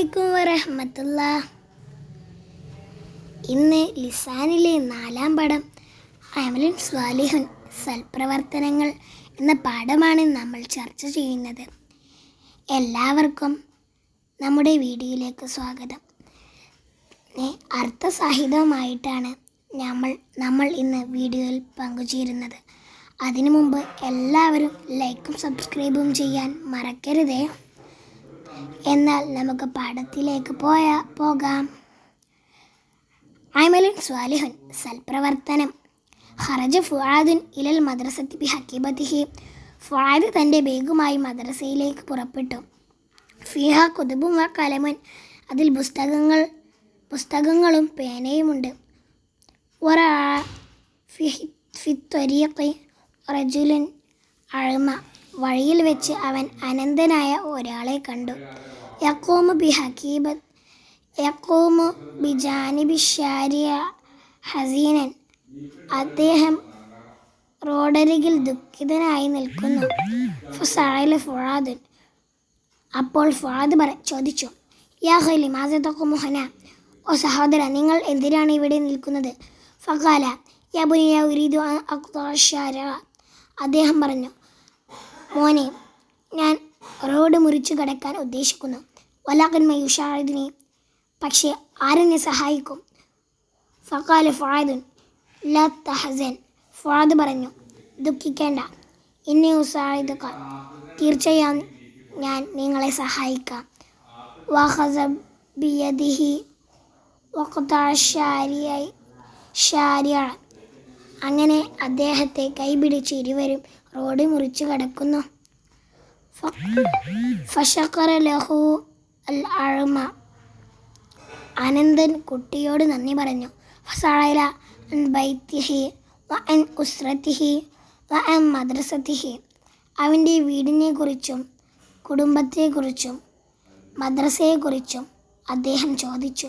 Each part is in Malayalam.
അലൈക്കും വറഹമത്തുള്ള. ഇന്ന് ലിസാനിലെ നാലാം പടം അമലിൻ സ്വാലിഹുൻ സൽപ്രവർത്തനങ്ങൾ എന്ന പാഠമാണ് നമ്മൾ ചർച്ച ചെയ്യുന്നത്. എല്ലാവർക്കും നമ്മുടെ വീഡിയോയിലേക്ക് സ്വാഗതം. അർത്ഥസാഹിതവുമായിട്ടാണ് നമ്മൾ നമ്മൾ ഇന്ന് വീഡിയോയിൽ പങ്കുചേരുന്നത്. അതിനു മുമ്പ് എല്ലാവരും ലൈക്കും സബ്സ്ക്രൈബും ചെയ്യാൻ മറക്കരുതേ. എന്നാൽ നമുക്ക് പാഠത്തിലേക്ക് പോയാ പോകാം. അമലുൻ സ്വാലിഹുൻ സൽപ്രവർത്തനം. ഹറജ ഫുആദുൻ ഇലൽ മദ്രസത്തി ബി ഹക്കീബത്തിഹി. ഫുആദ് തന്റെ ബേഗുമായി മദ്രസയിലേക്ക് പുറപ്പെട്ടു. ഫിഹ കുതുബും വ കലമുൻ. അതിൽ പുസ്തകങ്ങൾ പുസ്തകങ്ങളും പേനയുമുണ്ട്. ഒരാ ഫിത്വരീഖി റജുലൻ അഴുമ. വഴിയിൽ വെച്ച് അവൻ അനന്തനായ ഒരാളെ കണ്ടു. യക്കോമു ബി ഹക്കീബത്ത് യക്കോമു ബി ജാനിബി ഷാരിയ ഹസീനൻ. അദ്ദേഹം റോഡരികിൽ ദുഃഖിതനായി നിൽക്കുന്നു. ഫുസായിലെ ഫുറാദുൻ അപ്പോൾ ഫുറാദ് പറ ചോദിച്ചു യാ ഹലി മാസത്തൊക്കെ മുഹന? ഓ സഹോദര നിങ്ങൾ എന്തിനാണ് ഇവിടെ നിൽക്കുന്നത്? ഫകാല യാ ബുനിയ ഉരീദു അക്താഷാര അദ്ദേഹം പറഞ്ഞു മോനെ ഞാൻ റോഡ് മുറിച്ചു കടക്കാൻ ഉദ്ദേശിക്കുന്നു. വലാഖൻ യുഷാദിനെ പക്ഷേ ആരെന്നെ സഹായിക്കും? ഫക്കാൽ ഫാദുൻ. ല തഹസൻ. ഫാദ് പറഞ്ഞു ദുഃഖിക്കേണ്ട. എന്നെ ഉസാഹിദുക തീർച്ചയായും ഞാൻ നിങ്ങളെ സഹായിക്കാം. വഹസബിയദിഹി വഖതാശാരിയായി ഷാരിയ അങ്ങനെ അദ്ദേഹത്തെ കൈപിടിച്ച് ഇരുവരും റോഡ് മുറിച്ചു കടക്കുന്നു. ലഹു അൽ അഴമ. അനന്തൻ കുട്ടിയോട് നന്ദി പറഞ്ഞു. ഫസഅല അൻ ബൈത്തിഹി വ അൻ ഉസ്രത്തിഹി വ അൻ മദ്രസത്തിഹി. അവന്റെ വീടിനെക്കുറിച്ചും കുടുംബത്തെക്കുറിച്ചും മദ്രസയെക്കുറിച്ചും അദ്ദേഹം ചോദിച്ചു.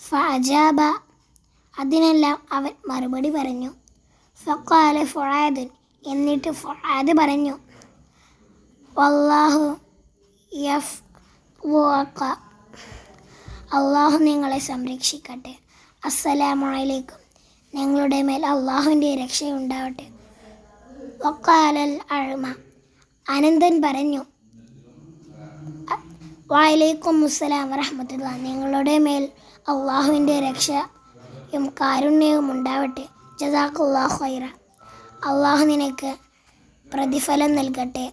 ഫജാബ അതിനെല്ലാം അവൻ മറുപടി പറഞ്ഞു. ഫക്കാലെ ഫുആദുൻ എന്നിട്ട് ഫുആദ് പറഞ്ഞു. വല്ലാഹു യഫ് അള്ളാഹു നിങ്ങളെ സംരക്ഷിക്കട്ടെ. അസ്സലാമലൈക്കും. നിങ്ങളുടെ മേൽ അള്ളാഹുവിന്റെ രക്ഷയുണ്ടാവട്ടെ. വക്കാലൽ അഴുമ. അനന്തൻ പറഞ്ഞു. വഅലൈക്കും മുസ്സലാം വറഹമത്തുള്ള. നിങ്ങളുടെ മേൽ അള്ളാഹുവിന്റെ രക്ഷയും കാരുണ്യവും ഉണ്ടാവട്ടെ. ജസാഖുല്ലാഹു ഖൈറ. അള്ളാഹു നിനക്ക് പ്രതിഫലം നൽകട്ടെ.